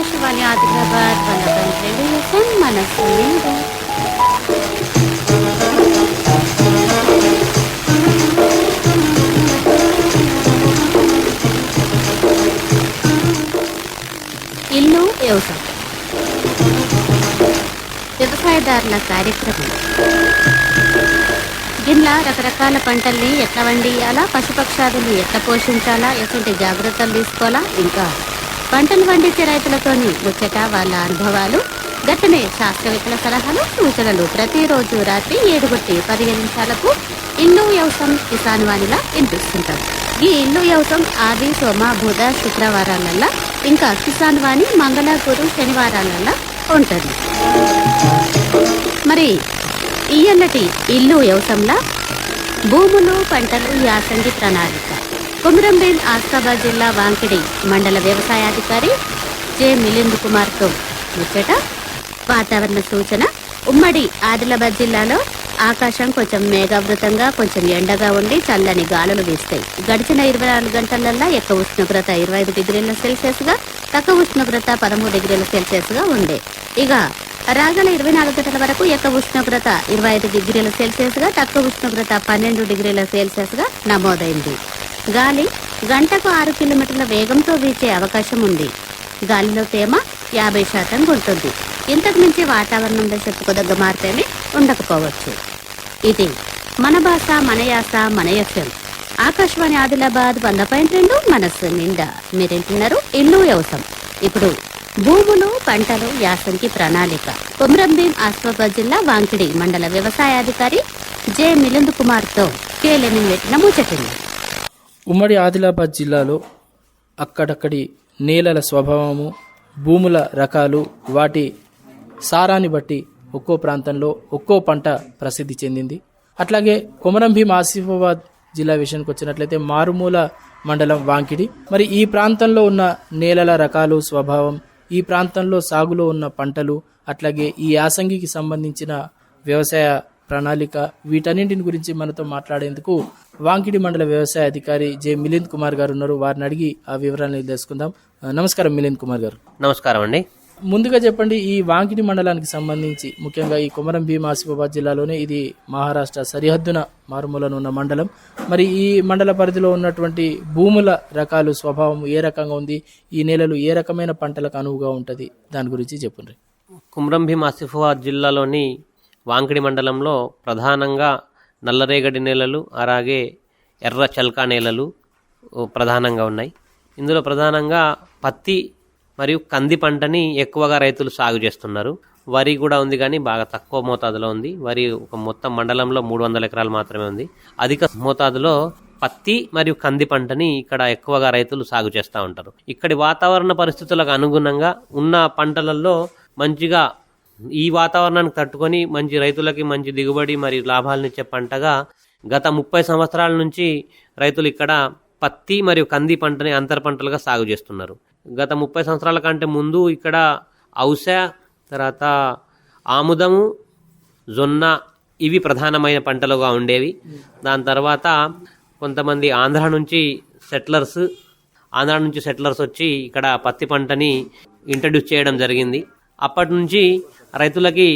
ఆకాశవాణి ఆదిలాబాద్ వంద రెండు ఎఫ్ఎం నిండా. ఇల్లు వ్యవసాయం వ్యవసాయదారుల కార్యక్రమం. గిట్లా రకరకాల పంటల్ని ఎట్లా వండియాలా పశుపక్షాదులు ఎట్లా పోషించాలా? ఎటువంటి జాగ్రత్తలు తీసుకోవాలా? ఇంకా పంటలు పండించే రైతులతోని ముచ్చట వాళ్ళ అనుభవాలు గతనే శాస్త్రవేత్తల సలహాలు సూచనలు ప్రతిరోజు రాత్రి ఏడు కొట్టి పదిహేను నిమిషాలకు ఇల్లు వ్యవసాయం కిసాన్ వాణిలా వినిపిస్తుంటాం ఈ ఇల్లు వ్యవసాయం ఆది సోమ బుధ శుక్రవారాలల్లా ఇంకా కిసాన్ వాణి మంగళ గురు శనివారాలల్లా ఉంటుంది. మరి ఇయ్యన్నటి ఇల్లు వ్యవసాయంలా భూములు పంటలు యాసంగి ప్రణాళిక కుమరంభీం ఆస్తాబాద్ జిల్లా వాంకిడి మండల వ్యవసాయాధికారి జె. మిలింద్ కుమార్తో ముచ్చట. వాతావరణ సూచన. ఉమ్మడి ఆదిలాబాద్ జిల్లాలో ఆకాశం కొంచెం మేఘావృతంగా కొంచెం ఎండగా ఉండి చల్లని గాలులు వీస్తాయి. గడిచిన ఇరవై నాలుగు గంటలల్లా ఎక్కువ ఉష్ణోగ్రత ఇరవై ఐదు డిగ్రీల సెల్సియస్గా తక్కువ ఉష్ణోగ్రత పదమూడు డిగ్రీల సెల్సియస్గా ఉండే ఇక రాగల ఇరవై నాలుగు గంటల వరకు ఎక్కువ ఉష్ణోగ్రత ఇరవై ఐదు డిగ్రీల సెల్సియస్గా తక్కువ ఉష్ణోగ్రత పన్నెండు డిగ్రీల సెల్సియస్గా నమోదైంది. గాలి గంటకు ఆరు కిలోమీటర్ల వేగంతో వీచే అవకాశం ఉంది. గాలిలో తేమ యాభై శాతం ఉంటుంది ఇంతకు మించి వాతావరణంలో చెప్పుకోదగ్గ మార్పేమీ ఉండకపోవచ్చు. ఇది మన భాష మన యాస మన ఎఫ్ఎం. ఆకాశవాణి ఆదిలాబాద్ వంద పాయింట్ రెండు మనస్సు నిండా. మీరేంటున్నారు? ఇల్లు వ్యవసాయం. ఇప్పుడు భూములు పంటలు యాసంకి ప్రణాళిక. కుమ్రంభీం ఆస్వాబాద్ జిల్లా వాంకిడి మండల వ్యవసాయాధికారి జె మిలింద్ కుమార్తో కేలెనింగ్ పెట్టిన ముచ్చటింది. ఉమ్మడి ఆదిలాబాద్ జిల్లాలో అక్కడక్కడి నేలల స్వభావము భూముల రకాలు వాటి సారాన్ని బట్టి ఒక్కో ప్రాంతంలో ఒక్కో పంట ప్రసిద్ధి చెందింది. అట్లాగే కొమరం భీం ఆసిఫాబాద్ జిల్లా విషయానికి వచ్చినట్లయితే మారుమూల మండలం వాంకిడి. మరి ఈ ప్రాంతంలో ఉన్న నేలల రకాలు స్వభావం ఈ ప్రాంతంలో సాగులో ఉన్న పంటలు అట్లాగే ఈ యాసంగికి సంబంధించిన వ్యవసాయ ప్రణాళిక వీటన్నింటిని గురించి మనతో మాట్లాడేందుకు వాంకిడి మండల వ్యవసాయ అధికారి జె మిలింద్ కుమార్ గారు ఉన్నారు. వారిని అడిగి ఆ వివరాలను తెలుసుకుందాం. నమస్కారం మిలింద్ కుమార్ గారు. నమస్కారం అండి. ముందుగా చెప్పండి ఈ వాంకిడి మండలానికి సంబంధించి ముఖ్యంగా ఈ కొమరం భీం ఆసిఫాబాద్ జిల్లాలోనే ఇది మహారాష్ట్ర సరిహద్దున మారుమూలను ఉన్న మండలం. మరి ఈ మండల పరిధిలో ఉన్నటువంటి భూముల రకాలు స్వభావం ఏ రకంగా ఉంది? ఈ నేలలు ఏ రకమైన పంటలకు అనువుగా ఉంటుంది? దాని గురించి చెప్పండి. కుమ్రం భీం ఆసిఫాబాద్ జిల్లాలోని వాంకిడి మండలంలో ప్రధానంగా నల్లరేగడి నేలలు అలాగే ఎర్ర చల్కా నేలలు ప్రధానంగా ఉన్నాయి. ఇందులో ప్రధానంగా పత్తి మరియు కంది పంటని ఎక్కువగా రైతులు సాగు చేస్తున్నారు. వరి కూడా ఉంది కానీ బాగా తక్కువ మోతాదులో ఉంది. వరి ఒక మొత్తం మండలంలో మూడు వందల ఎకరాలు మాత్రమే ఉంది. అధిక మోతాదులో పత్తి మరియు కంది పంటని ఇక్కడ ఎక్కువగా రైతులు సాగు చేస్తూ ఉంటారు. ఇక్కడి వాతావరణ పరిస్థితులకు అనుగుణంగా ఉన్న పంటలలో మంచిగా ఈ వాతావరణానికి తట్టుకొని మంచి రైతులకి మంచి దిగుబడి మరియు లాభాలనిచ్చే పంటగా గత ముప్పై సంవత్సరాల నుంచి రైతులు ఇక్కడ పత్తి మరియు కంది పంటని అంతర పంటలుగా సాగు చేస్తున్నారు. గత ముప్పై సంవత్సరాల కంటే ముందు ఇక్కడ ఔస తర్వాత ఆముదము జొన్న ఇవి ప్రధానమైన పంటలుగా ఉండేవి. దాని తర్వాత కొంతమంది ఆంధ్ర నుంచి సెటిలర్స్ ఆంధ్ర నుంచి సెటిలర్స్ వచ్చి ఇక్కడ పత్తి పంటని ఇంట్రడ్యూస్ చేయడం జరిగింది. అప్పటి నుంచి రైతులకి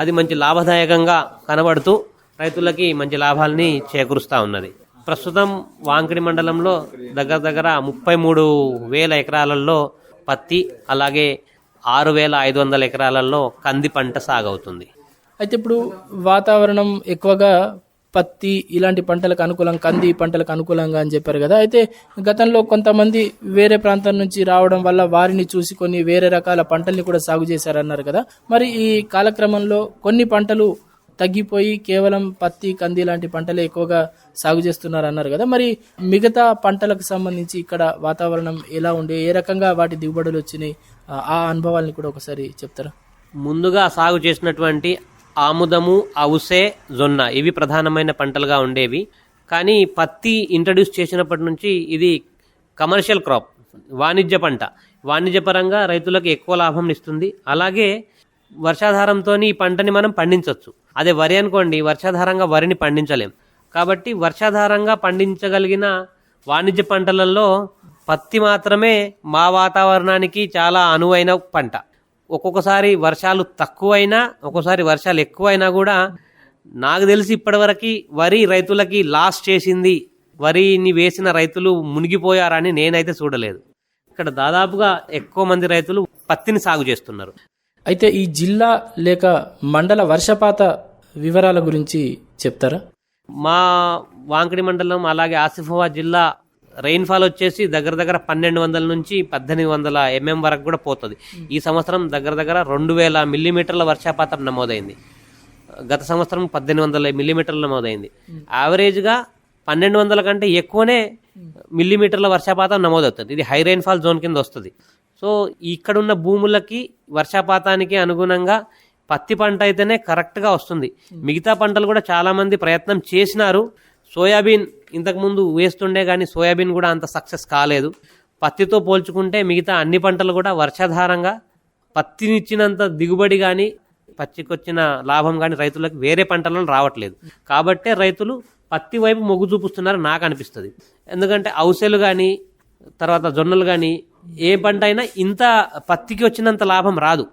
అది మంచి లాభదాయకంగా కనబడుతూ రైతులకి మంచి లాభాలని చేకూరుస్తూ ఉన్నది. ప్రస్తుతం వాంకిడి మండలంలో దగ్గర దగ్గర ముప్పై మూడు వేల ఎకరాలలో పత్తి అలాగే ఆరు వేల ఐదు వందల ఎకరాలలో కంది పంట సాగవుతుంది. అయితే ఇప్పుడు వాతావరణం ఎక్కువగా పత్తి ఇలాంటి పంటలకు అనుకూలం కంది పంటలకు అనుకూలంగా అని చెప్పారు కదా. అయితే గతంలో కొంతమంది వేరే ప్రాంతం నుంచి రావడం వల్ల వారిని చూసి కొన్ని వేరే రకాల పంటల్ని కూడా సాగు చేశారన్నారు కదా. మరి ఈ కాలక్రమంలో కొన్ని పంటలు తగ్గిపోయి కేవలం పత్తి కంది లాంటి పంటలే ఎక్కువగా సాగు చేస్తున్నారు అన్నారు కదా. మరి మిగతా పంటలకు సంబంధించి ఇక్కడ వాతావరణం ఎలా ఉండే ఏ రకంగా వాటి దిగుబడులు వచ్చినాయి ఆ- ఆ అనుభవాల్ని కూడా ఒకసారి చెప్తారా? ముందుగా సాగు చేసినటువంటి ఆముదము అవుసే జొన్న ఇవి ప్రధానమైన పంటలుగా ఉండేవి. కానీ పత్తి ఇంట్రడ్యూస్ చేసినప్పటి నుంచి ఇది కమర్షియల్ క్రాప్ వాణిజ్య పంట. వాణిజ్యపరంగా రైతులకు ఎక్కువ లాభం ఇస్తుంది. అలాగే వర్షాధారంతో ఈ పంటని మనం పండించవచ్చు అదే వరి అనుకోండి వర్షాధారంగా వరిని పండించలేం. కాబట్టి వర్షాధారంగా పండించగలిగిన వాణిజ్య పంటలలో పత్తి మాత్రమే మా వాతావరణానికి చాలా అనువైన పంట. ఒక్కొక్కసారి వర్షాలు తక్కువైనా ఒక్కోసారి వర్షాలు ఎక్కువైనా కూడా నాకు తెలిసి ఇప్పటివరకు వరి రైతులకి లాస్ చేసింది. వరిని వేసిన రైతులు మునిగిపోయారని నేనైతే చూడలేదు. ఇక్కడ దాదాపుగా ఎక్కువ మంది రైతులు పత్తిని సాగు చేస్తున్నారు. అయితే ఈ జిల్లా లేక మండల వర్షపాత వివరాల గురించి చెప్తారా? మా వాంకడి మండలం అలాగే ఆసిఫాబాద్ జిల్లా రెయిన్ఫాల్ వచ్చేసి దగ్గర దగ్గర పన్నెండు వందల నుంచి పద్దెనిమిది వందల ఎంఎం వరకు కూడా పోతుంది. ఈ సంవత్సరం దగ్గర దగ్గర రెండు వేల మిల్లీమీటర్ల వర్షపాతం నమోదైంది. గత సంవత్సరం పద్దెనిమిది వందల మిల్లీమీటర్లు నమోదైంది. యావరేజ్గా పన్నెండు వందల కంటే ఎక్కువనే మిల్లీమీటర్ల వర్షపాతం నమోదవుతుంది. ఇది హై రెయిన్ఫాల్ జోన్ కింద వస్తుంది. సో ఇక్కడున్న భూములకి వర్షపాతానికి అనుగుణంగా పత్తి పంట అయితేనే కరెక్ట్గా వస్తుంది. మిగతా పంటలు కూడా చాలామంది ప్రయత్నం చేసినారు. సోయాబీన్ ఇంతకుముందు వేస్తుండే కానీ సోయాబీన్ కూడా అంత సక్సెస్ కాలేదు. పత్తితో పోల్చుకుంటే మిగతా అన్ని పంటలు కూడా వర్షాధారంగా పత్తినిచ్చినంత దిగుబడి కానీ పచ్చికొచ్చిన లాభం కానీ రైతులకు వేరే పంటలను రావట్లేదు. కాబట్టే రైతులు పత్తి వైపు మొగ్గు చూపిస్తున్నారు నాకు అనిపిస్తుంది. ఎందుకంటే ఔసెలు కానీ తర్వాత జొన్నలు కానీ ఏ పంట అయినా ఇంత పత్తికి వచ్చినంత లాభం రాదు.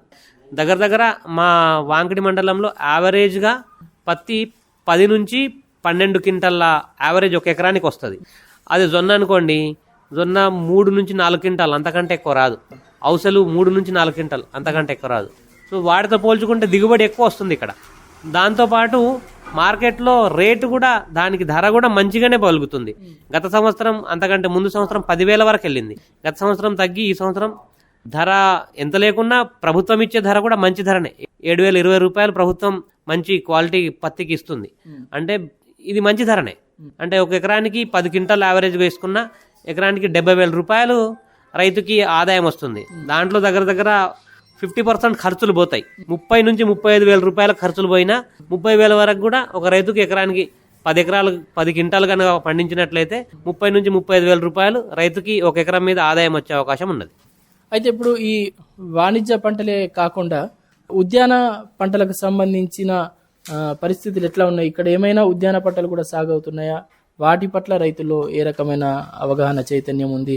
దగ్గర దగ్గర మా వాంకిడి మండలంలో యావరేజ్గా పత్తి పది నుంచి పన్నెండు క్వింటల్ల యావరేజ్ ఒక ఎకరానికి వస్తుంది. అది జొన్న అనుకోండి జొన్న మూడు నుంచి నాలుగు క్వింటాల్ అంతకంటే ఎక్కువ రాదు. ఔసలు మూడు నుంచి నాలుగు క్వింటాల్ అంతకంటే ఎక్కువ రాదు. సో వాటితో పోల్చుకుంటే దిగుబడి ఎక్కువ వస్తుంది ఇక్కడ. దాంతోపాటు మార్కెట్లో రేటు కూడా దానికి ధర కూడా మంచిగానే పలుకుతుంది. గత సంవత్సరం అంతకంటే ముందు సంవత్సరం పదివేల వరకు వెళ్ళింది. గత సంవత్సరం తగ్గి ఈ సంవత్సరం ధర ఎంత లేకున్నా ప్రభుత్వం ఇచ్చే ధర కూడా మంచి ధరనే. ఏడు వేల ఇరవై రూపాయలు ప్రభుత్వం మంచి క్వాలిటీ పత్తికి ఇస్తుంది. అంటే ఇది మంచి ధరనే. అంటే ఒక ఎకరానికి పది క్వింటాల్ యావరేజ్ వేసుకున్న ఎకరానికి డెబ్బై వేల రూపాయలు రైతుకి ఆదాయం వస్తుంది. దాంట్లో దగ్గర దగ్గర ఫిఫ్టీ పర్సెంట్ ఖర్చులు పోతాయి. ముప్పై నుంచి ముప్పై ఐదు వేల రూపాయల ఖర్చులు పోయినా ముప్పై వేల వరకు కూడా ఒక రైతుకి ఎకరానికి పది ఎకరాలు పది క్వింటాలు కనుక పండించినట్లయితే ముప్పై నుంచి ముప్పై ఐదు వేల రూపాయలు రైతుకి ఒక ఎకరం మీద ఆదాయం వచ్చే అవకాశం ఉన్నది. అయితే ఇప్పుడు ఈ వాణిజ్య పంటలే కాకుండా ఉద్యాన పంటలకు సంబంధించిన పరిస్థితులు ఎట్లా ఉన్నాయి? ఇక్కడ ఏమైనా ఉద్యాన పంటలు కూడా సాగవుతున్నాయా? వాటి పట్ల రైతుల్లో ఏ రకమైన అవగాహన చైతన్యం ఉంది?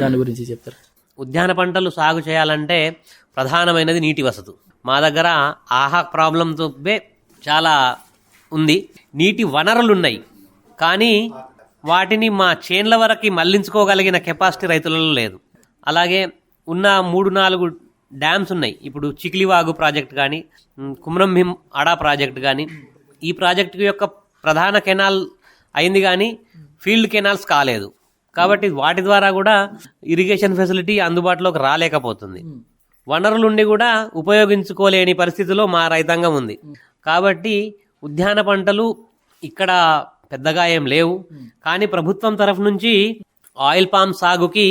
దాని గురించి చెప్తారు? ఉద్యాన పంటలు సాగు చేయాలంటే ప్రధానమైనది నీటి వసతు. మా దగ్గర ఆహా ప్రాబ్లంతో చాలా ఉంది. నీటి వనరులు ఉన్నాయి కానీ వాటిని మా చేన్ల వరకు మళ్ళించుకోగలిగిన కెపాసిటీ రైతులలో లేదు. అలాగే ఉన్న మూడు నాలుగు డ్యామ్స్ ఉన్నాయి. ఇప్పుడు చికిలివాగు ప్రాజెక్ట్ కానీ కుమ్రం భీం అడా ప్రాజెక్ట్ కానీ ఈ ప్రాజెక్టు యొక్క ప్రధాన కెనాల్ అయింది కానీ ఫీల్డ్ కెనాల్స్ కాలేదు. కాబట్టి వాటి ద్వారా కూడా ఇరిగేషన్ ఫెసిలిటీ అందుబాటులోకి రాలేకపోతుంది. వనరులుండి కూడా ఉపయోగించుకోలేని పరిస్థితిలో మా రైతాంగం ఉంది. కాబట్టి ఉద్యాన పంటలు ఇక్కడ పెద్దగా ఏం లేవు. కానీ ప్రభుత్వం తరఫు నుంచి ఆయిల్ పామ్ సాగుకి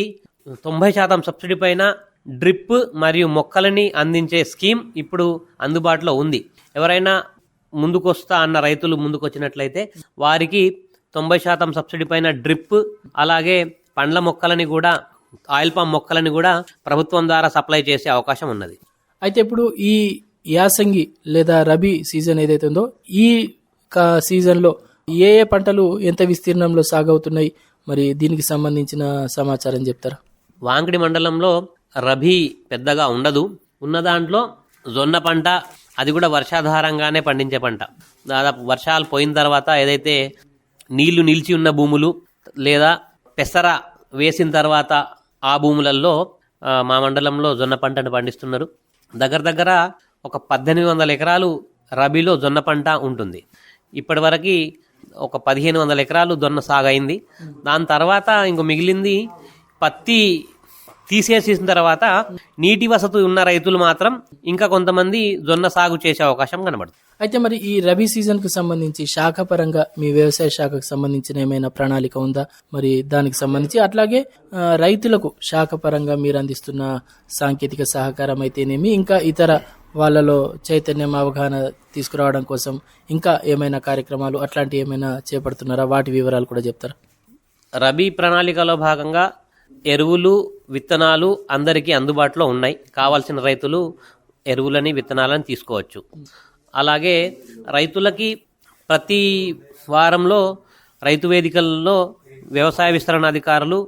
తొంభై శాతం సబ్సిడీ పైన డ్రిప్ మరియు మొక్కలని అందించే స్కీమ్ ఇప్పుడు అందుబాటులో ఉంది. ఎవరైనా ముందుకొస్తా అన్న రైతులు ముందుకొచ్చినట్లయితే వారికి తొంభై శాతం సబ్సిడీ పైన డ్రిప్ అలాగే పండ్ల మొక్కలని కూడా ఆయిల్ పామ్ మొక్కలని కూడా ప్రభుత్వం ద్వారా సప్లై చేసే అవకాశం ఉన్నది. అయితే ఇప్పుడు ఈ యాసంగి లేదా రబీ సీజన్ ఏదైతే ఉందో ఈ సీజన్లో ఏ ఏ పంటలు ఎంత విస్తీర్ణంలో సాగవుతున్నాయి? మరి దీనికి సంబంధించిన సమాచారం చెప్తారా? వాంకిడి మండలంలో రబీ పెద్దగా ఉండదు. ఉన్న దాంట్లో జొన్న పంట అది కూడా వర్షాధారంగానే పండించే పంట. దాదాపు వర్షాలు పోయిన తర్వాత ఏదైతే నీళ్ళు నిలిచి ఉన్న భూములు లేదా పెసర వేసిన తర్వాత ఆ భూములలో మా మండలంలో జొన్న పంటను పండిస్తున్నారు. దగ్గర దగ్గర ఒక పద్దెనిమిది వందల ఎకరాలు రబీలో జొన్న పంట ఉంటుంది. ఇప్పటివరకు ఒక పదిహేను వందల ఎకరాలు జొన్న సాగైంది దాని తర్వాత ఇంకో మిగిలింది పత్తి తీసేసిన తర్వాత నీటి వసతి ఉన్న రైతులు మాత్రం ఇంకా కొంతమంది జొన్న సాగు చేసే అవకాశం కనబడుతుంది. అయితే మరి ఈ రబీ సీజన్కు సంబంధించి శాఖ పరంగా మీ వ్యవసాయ శాఖకు సంబంధించిన ఏమైనా ప్రణాళిక ఉందా? మరి దానికి సంబంధించి అట్లాగే రైతులకు శాఖ పరంగా మీరు అందిస్తున్న సాంకేతిక సహకారం అయితేనేమి ఇంకా ఇతర వాళ్ళలో చైతన్యం అవగాహన తీసుకురావడం కోసం ఇంకా ఏమైనా కార్యక్రమాలు అట్లాంటి ఏమైనా చేపడుతున్నారా? వాటి వివరాలు కూడా చెప్తారా? రబీ ప్రణాళికలో భాగంగా ఎరువులు విత్తనాలు అందరికీ అందుబాటులో ఉన్నాయి. కావాల్సిన రైతులు ఎరువులని విత్తనాలని తీసుకోవచ్చు. అలాగే రైతులకి ప్రతి వారంలో రైతు వేదికల్లో వ్యవసాయ విస్తరణ అధికారులు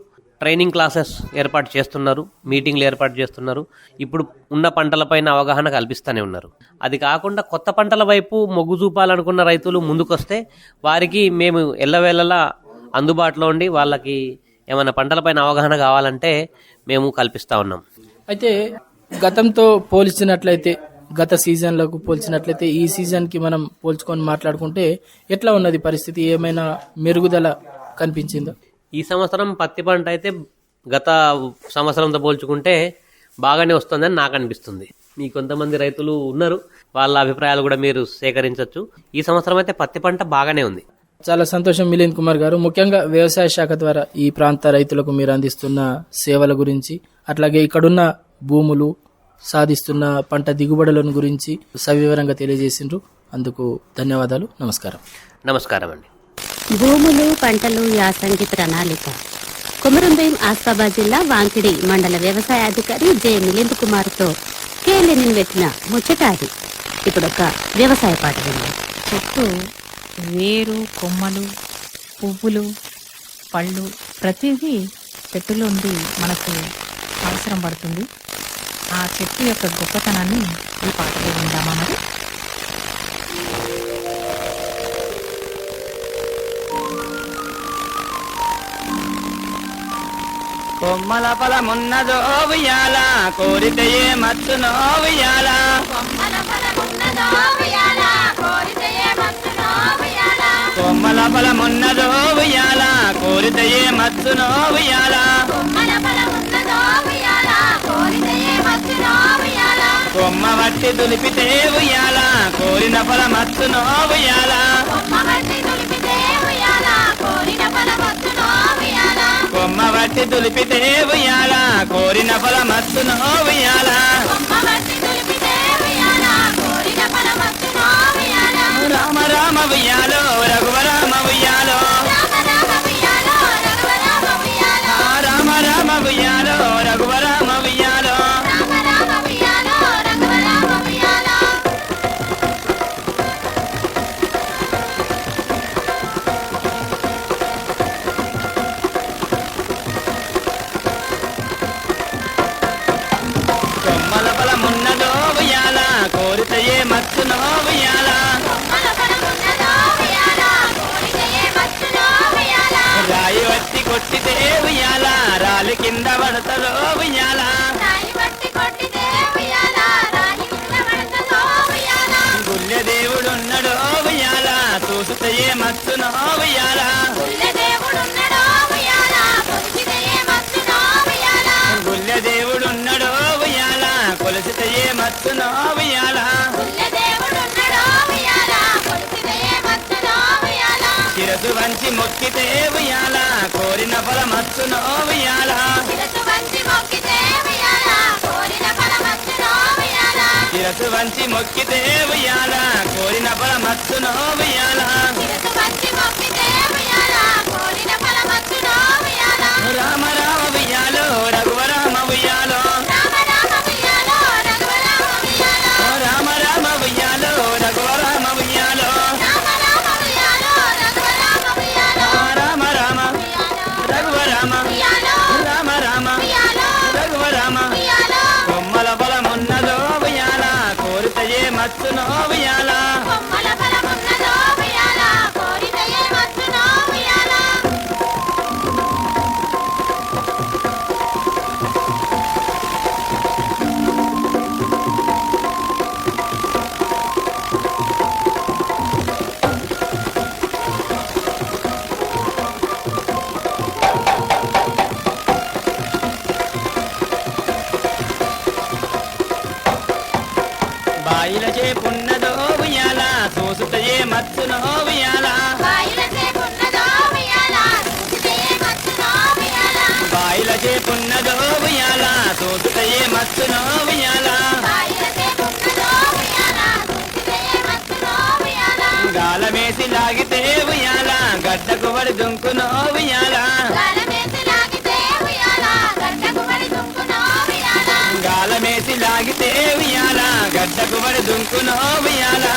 ట్రైనింగ్ క్లాసెస్ ఏర్పాటు చేస్తున్నారు మీటింగ్లు ఏర్పాటు చేస్తున్నారు. ఇప్పుడు ఉన్న పంటలపైన అవగాహన కల్పిస్తూనే ఉన్నారు. అది కాకుండా కొత్త పంటల వైపు మొగ్గు చూపాలనుకున్న రైతులు ముందుకొస్తే వారికి మేము ఎల్లవేళలా అందుబాటులో ఉండి వాళ్ళకి ఏమైనా పంటలపైన అవగాహన కావాలంటే మేము కల్పిస్తూ ఉన్నాం. అయితే గతంతో పోల్చినట్లయితే గత సీజన్లకు పోల్చినట్లయితే ఈ సీజన్కి మనం పోల్చుకొని మాట్లాడుకుంటే ఎట్లా ఉన్నది పరిస్థితి? ఏమైనా మెరుగుదల కనిపించిందా? ఈ సంవత్సరం పత్తి పంట అయితే గత సంవత్సరంతో పోల్చుకుంటే బాగానే వస్తుందని నాకు అనిపిస్తుంది. మీ కొంతమంది రైతులు ఉన్నారు. వాళ్ళ అభిప్రాయాలు కూడా మీరు సేకరించవచ్చు ఈ సంవత్సరం అయితే పత్తి పంట బాగానే ఉంది. చాలా సంతోషం మిలింద్ కుమార్ గారు. ముఖ్యంగా వ్యవసాయ శాఖ ద్వారా ఈ ప్రాంత రైతులకు మీరు అందిస్తున్న సేవల గురించి అట్లాగే ఇక్కడున్న భూములు సాధిస్తున్న పంట దిగుబడులను గురించి సవివరంగా తెలియజేసిండ్రు. అందుకు ధన్యవాదాలు. నమస్కారం. నమస్కారం అండి. భూములు పంటలు యాసంగి ప్రణాళిక. కొమరంభీం ఆస్తాబాద్ జిల్లా వాంకిడి మండల వ్యవసాయ అధికారి జె. మిలింద్ కుమార్తో కేలెనిన్ పెట్టిన ముచ్చట అది ఇప్పుడు ఒక వ్యవసాయ పాట చెట్టు వేరు కొమ్మలు పువ్వులు పళ్ళు ప్రతిదీ చెట్టులో ఉండి మనకు అవసరం పడుతుంది. ఆ చెట్టు యొక్క గొప్పతనాన్ని ఈ పాటలో విందామా మరి? కొమ్మల ఫలమున్నదో ఉయ్యాల కోరితే ఏ మచ్చునో ఉయ్యాల. కొమ్మల ఫలమున్నదో ఉయ్యాల. కోరితే ఏ మచ్చునో ఉయ్యాల. కొమ్మ వట్టి దులిపితే ఉయ్యాల కోరిన ఫల మచ్చునో ఉయ్యాల. కొమ్మ వట్టి దులిపితే ఉయ్యాల కోరిన ఫల మచ్చునో ఉయ్యాల. ఉయ్యాలో రఘువరామ ఉయ్యాలో రామ రామ ఉయ్యాలో రఘువరామ ఉయ్యాలో కొమ్మల బలమున్నదో ఉయ్యాల కోరితయే ఏ మచ్చునో ఉయ్యాల. కొట్టితే ఉయ్యాల? రాలి కింద పడతదో ఉయ్యాల? గుళ్ళె దేవుడున్నడో ఉయ్యాల? చూసుతే ఏ మచ్చునో ఉయ్యాల? గుళ్ళె దేవుడున్నడో ఉయ్యాల? కొలిసితే ఏ మచ్చునో ఉయ్యాల? శిరసు వంచి మొక్కితే ఉయ్యాల? మచ్చునో ఉయ్యాల శిరసు వంచి మొక్కితే ఉయ్యాల కోరిన ఫల మచ్చునో ఉయ్యాల రామ రామ ఉయ్యాలో రఘువరామ మచ్చునో ఉయ్యాల బాయిల బాయిల చేపున్నదో ఉయ్యాల ఉయ్యాల గాలమేసి లాగితే ఉయ్యాల గడ్డకు వడి దుంకునో ఉయ్యాల గాలమేసి లాగితే ఉయ్యాల గడ్డకు వడి దుంకునో ఉయ్యాలో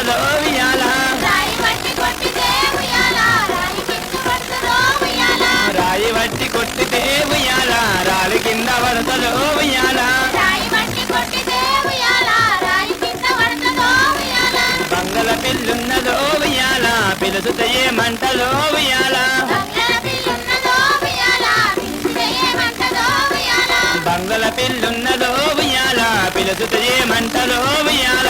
పడుతుందో ఉయ్యాల. రాయి బట్టి కొట్టితే ఉయ్యాల. రాలి కింద పడుతుందో ఉయ్యాల. బంగళ పిల్లున్నదో ఉయ్యాల. పిలుసుతయే మంటలో ఉయ్యాల. బంగళ పిల్లున్నదో ఉయ్యాల. పిలిచితే మంటలో ఉయ్యాల.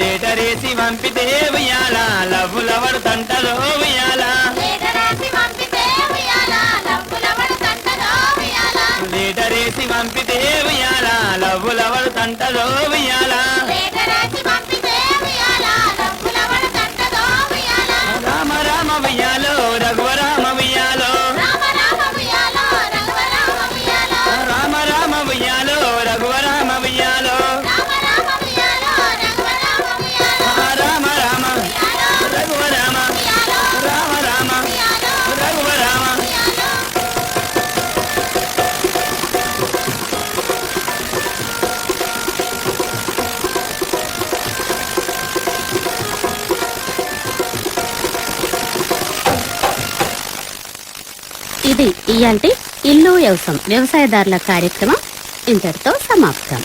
లేటరేసి పంపితే ఉయ్యాల లవ్వుల తంటలో ఉయ్యాల. లేటరాసి పంపితే ఉయ్యాల ఉయ్యాల. లవ్వుల తంటలో ఉయ్యాల. రామ రామ ఉయ్యాలో ఇయాల్టి ఇల్లు వ్యవసాయం వ్యవసాయదారుల కార్యక్రమం ఇంతటితో సమాప్తం.